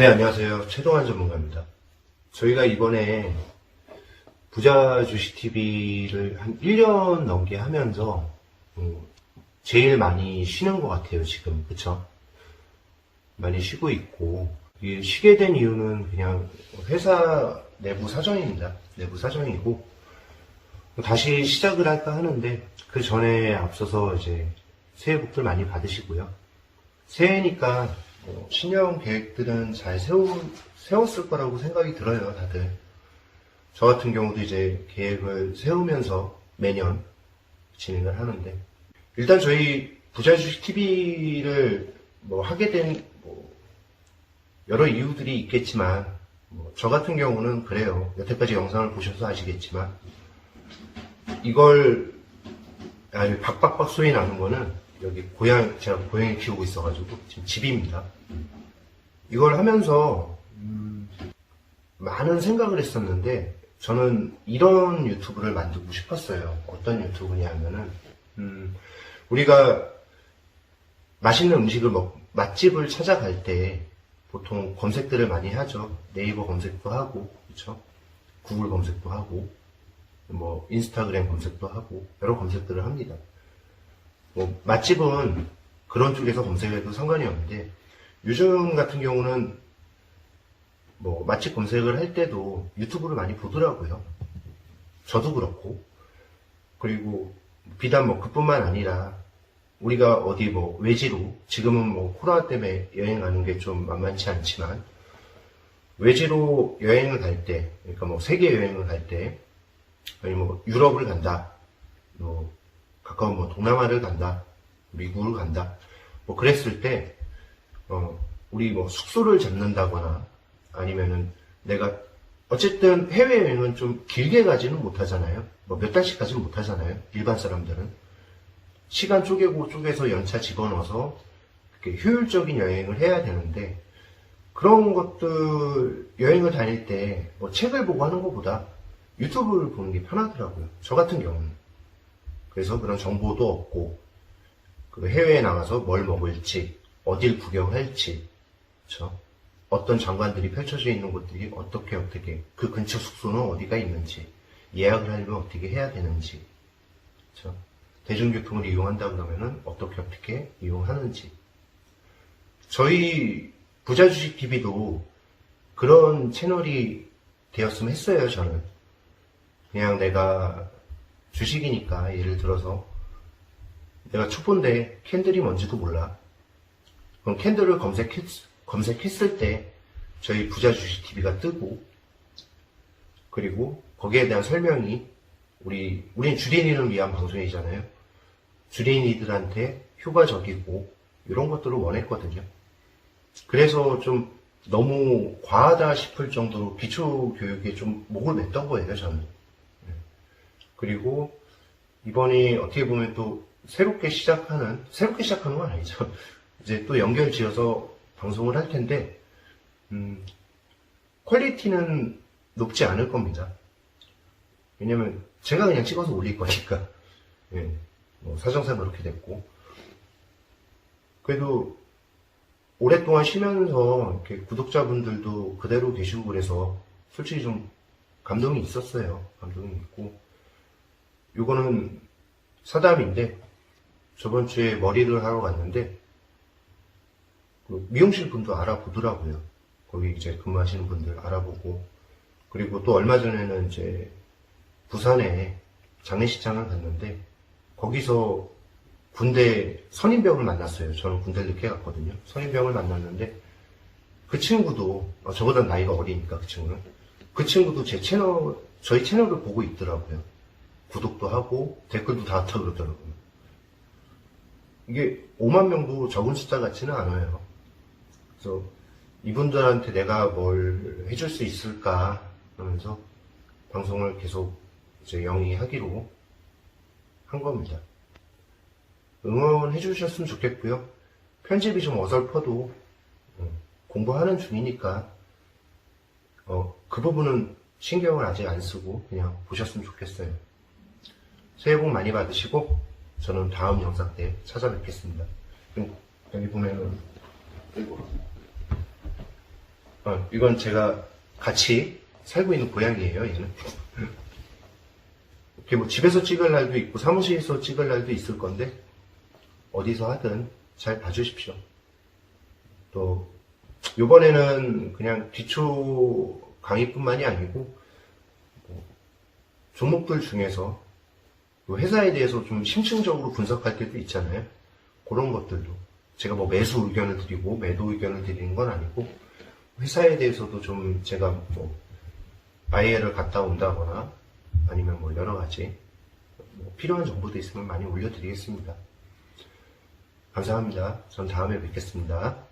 네, 안녕하세요. 최동환 전문가입니다. 저희가 이번에 부자 주식 TV를 한 1년 넘게 하면서 음, 제일 많이 쉬는 것 같아요, 지금. 그쵸? 많이 쉬고 있고 이 쉬게 된 이유는 그냥 회사 내부 사정입니다. 내부 사정이고 다시 시작을 할까 하는데 그 전에 앞서서 이제 새해 복들 많이 받으시고요. 새해니까 뭐 신년 계획들은 잘 세우, 세웠을 거라고 생각이 들어요, 다들. 저 같은 경우도 이제 계획을 세우면서 매년 진행을 하는데 일단 저희 부자 주식 TV를 뭐 하게 된 뭐 여러 이유들이 있겠지만 뭐 저 같은 경우는 그래요. 여태까지 영상을 보셔서 아시겠지만 이걸 아니 박박박 소리 나는 거는 여기 고양 제가 고양이 키우고 있어가지고 지금 집입니다. 이걸 하면서 음, 많은 생각을 했었는데 저는 이런 유튜브를 만들고 싶었어요. 어떤 유튜브냐면은 음, 우리가 맛있는 음식을 먹 맛집을 찾아갈 때 보통 검색들을 많이 하죠. 네이버 검색도 하고 그렇죠. 구글 검색도 하고 뭐 인스타그램 검색도 하고 여러 검색들을 합니다. 뭐 맛집은 그런 쪽에서 검색해도 상관이 없는데 요즘 같은 경우는 뭐 맛집 검색을 할 때도 유튜브를 많이 보더라고요. 저도 그렇고 그리고 비단 뭐 그뿐만 아니라 우리가 어디 뭐 외지로 지금은 뭐 코로나 때문에 여행 가는 게 좀 만만치 않지만 외지로 여행을 갈 때, 그러니까 뭐 세계 여행을 갈 때, 아니 뭐 유럽을 간다, 뭐 가까운 뭐 동남아를 간다, 미국을 간다, 뭐 그랬을 때, 어, 우리 뭐 숙소를 잡는다거나 아니면은 내가 어쨌든 해외여행은 좀 길게 가지는 못하잖아요. 뭐 몇 달씩 가지는 못하잖아요. 일반 사람들은. 시간 쪼개고 쪼개서 연차 집어넣어서 효율적인 여행을 해야 되는데 그런 것들 여행을 다닐 때 뭐 책을 보고 하는 것보다 유튜브를 보는 게 편하더라고요. 저 같은 경우는. 그래서 그런 정보도 얻고 그 해외에 나가서 뭘 먹을지 어딜 구경할지 그쵸? 어떤 장관들이 펼쳐져 있는 곳들이 어떻게 어떻게 그 근처 숙소는 어디가 있는지 예약을 하려면 어떻게 해야 되는지 그쵸? 대중교통을 이용한다 그러면은 어떻게 어떻게 이용하는지 저희 부자주식 TV도 그런 채널이 되었으면 했어요 저는 그냥 내가 주식이니까 예를 들어서 내가 촛본데 캔들이 뭔지도 몰라 그럼 캔들을 검색했, 검색했을 때 저희 부자 주식 TV가 뜨고 그리고 거기에 대한 설명이 우리 우린 주린이를 위한 방송이잖아요. 주린이들한테 효과적이고 이런 것들을 원했거든요. 그래서 좀 너무 과하다 싶을 정도로 기초 교육에 좀 목을 맸던 거예요, 저는. 네. 그리고 이번이 어떻게 보면 또 새롭게 시작하는 새롭게 시작하는 건 아니죠. 이제 또 연결 지어서 방송을 할 텐데 음, 퀄리티는 높지 않을 겁니다. 왜냐면 제가 그냥 찍어서 올릴 거니까. 예, 뭐 사정상 그렇게 됐고. 그래도 오랫동안 쉬면서 이렇게 구독자분들도 그대로 계시고 그래서 솔직히 좀 감동이 있었어요. 감동이 있고. 요거는 사담인데 저번 주에 머리를 하러 갔는데 그 미용실 분도 알아보더라고요. 거기 이제 근무하시는 분들 알아보고 그리고 또 얼마 전에는 이제 부산에 장례식장을 갔는데 거기서 군대 선임병을 만났어요. 저는 군대를 늦게 갔거든요. 선임병을 만났는데 그 친구도 어, 저보다 나이가 어리니까 그 친구는 그 친구도 제 채널 저희 채널을 보고 있더라고요. 구독도 하고 댓글도 달았다 그러더라고요. 이게 5만 명도 적은 숫자 같지는 않아요. 그래서 이분들한테 내가 뭘 해줄 수 있을까 하면서 방송을 계속 이제 영위하기로 한 겁니다. 응원 해 주셨으면 좋겠고요. 편집이 좀 어설퍼도 어, 공부하는 중이니까 어, 그 부분은 신경을 아직 안 쓰고 그냥 보셨으면 좋겠어요. 새해 복 많이 받으시고 저는 다음 영상 때 찾아뵙겠습니다. 여기 보면은 어, 이건 제가 같이 살고 있는 고양이에요, 얘는. 이렇게 뭐 집에서 찍을 날도 있고 사무실에서 찍을 날도 있을 건데 어디서 하든 잘 봐주십시오. 또 요번에는 그냥 기초 강의뿐만이 아니고 뭐 종목들 중에서 또 회사에 대해서 좀 심층적으로 분석할 때도 있잖아요. 그런 것들도 제가 뭐 매수 의견을 드리고 매도 의견을 드리는 건 아니고 회사에 대해서도 좀 제가 뭐 IL을 갔다 온다거나 아니면 뭐 여러 가지 뭐 필요한 정보도 있으면 많이 올려드리겠습니다. 감사합니다. 전 다음에 뵙겠습니다.